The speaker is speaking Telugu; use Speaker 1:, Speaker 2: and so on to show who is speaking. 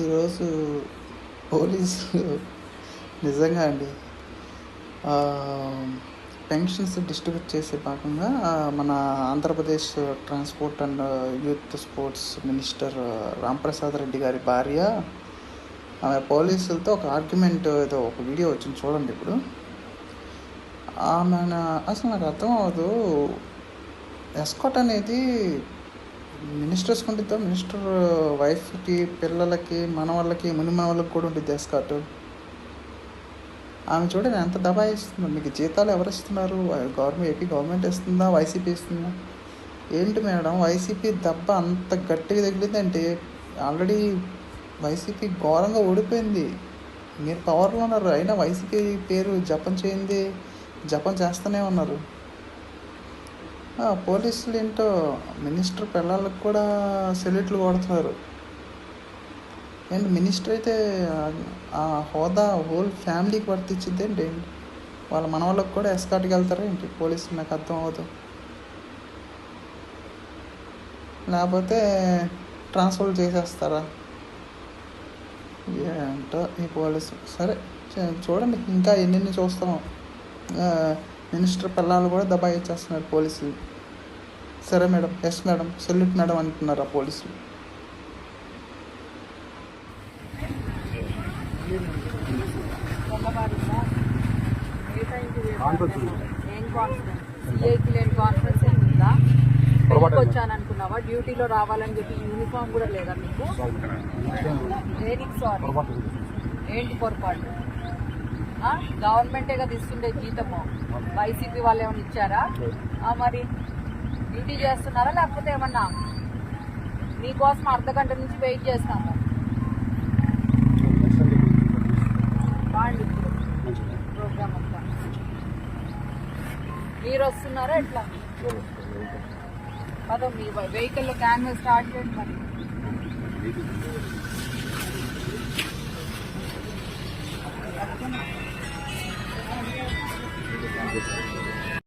Speaker 1: ఈరోజు పోలీసులు నిజంగా అండి పెన్షన్స్ డిస్ట్రిబ్యూట్ చేసే భాగంగా మన Andhra Pradesh transport and youth sports minister Ramprasad Reddy గారి భార్య ఆమె పోలీసులతో ఒక ఆర్గ్యుమెంట్ ఏదో ఒక వీడియో వచ్చింది చూడండి ఇప్పుడు. ఆమె అసలు నాకు అర్థం అవ్వదు. ఎస్కాట్ అనేది మినిస్టర్స్ ఉంటుందా మినిస్టర్ వైఫ్కి పిల్లలకి మన వాళ్ళకి ముని మన వాళ్ళకి కూడా ఉంటుంది ఎస్కాట్ ఆమె చూడండి ఎంత దబాయిస్తుందో మీకు జీతాలు ఎవరు ఇస్తున్నారు గవర్నమెంట్ ఏపీ గవర్నమెంట్ ఇస్తుందా వైసీపీ ఇస్తుందా ఏంటి మేడం? వైసీపీ దెబ్బ అంత గట్టిగా తగిలిందంటే ఆల్రెడీ వైసీపీ ఘోరంగా ఓడిపోయింది. మీరు పవర్లో ఉన్నారు. అయినా వైసీపీ పేరు జపం చేయింది జపం చేస్తూనే ఉన్నారు. పోలీసులు ఏంటో మినిస్టర్ పిల్లలకు కూడా సెల్యూట్లు కొడుతున్నారు ఏంటి మినిస్టర్ అయితే ఆ- హోదా హోల్ ఫ్యామిలీకి వర్తించింది ఏంటి? వాళ్ళ మన వాళ్ళకి కూడా ఎస్కాట్కి వెళ్తారా ఏంటి? పోలీసులు నాకు అర్థం అవ్వదు. లేకపోతే ట్రాన్స్ఫర్ చేసేస్తారా? ఏంటో ఈ పోలీసు. సరే చూడండి ఇంకా ఎన్నెన్ని చూస్తాము మినిస్టర్ పిల్లలు కూడా దబాయిచ్చేస్తున్నారు పోలీసులు. సరే madam yes madam salute madam అంటున్నారు ఆ పోలీసులు.
Speaker 2: ఉందా పెళ్ళికి వచ్చాను అనుకున్నావా డ్యూటీలో రావాలని చెప్పి యూనిఫామ్ కూడా లేదా మీకు? దేనికి సారీ? ఏంటి పొరపాటు? గవర్నమెంటే కదా ఇస్తుండే జీతము. వైసీపీ వాళ్ళు ఏమైనా ఇచ్చారా? మరి డ్యూటీ చేస్తున్నారా లేకపోతే ఏమన్నా మీకోసం అర్ధ గంట నుంచి వెయిట్ చేస్తాము? మీరు వస్తున్నారా ఎట్లా? పదో మీ వెహికల్లో క్యాన్వల్ స్టార్ట్ చేయండి మరి. Thank you. Gracias.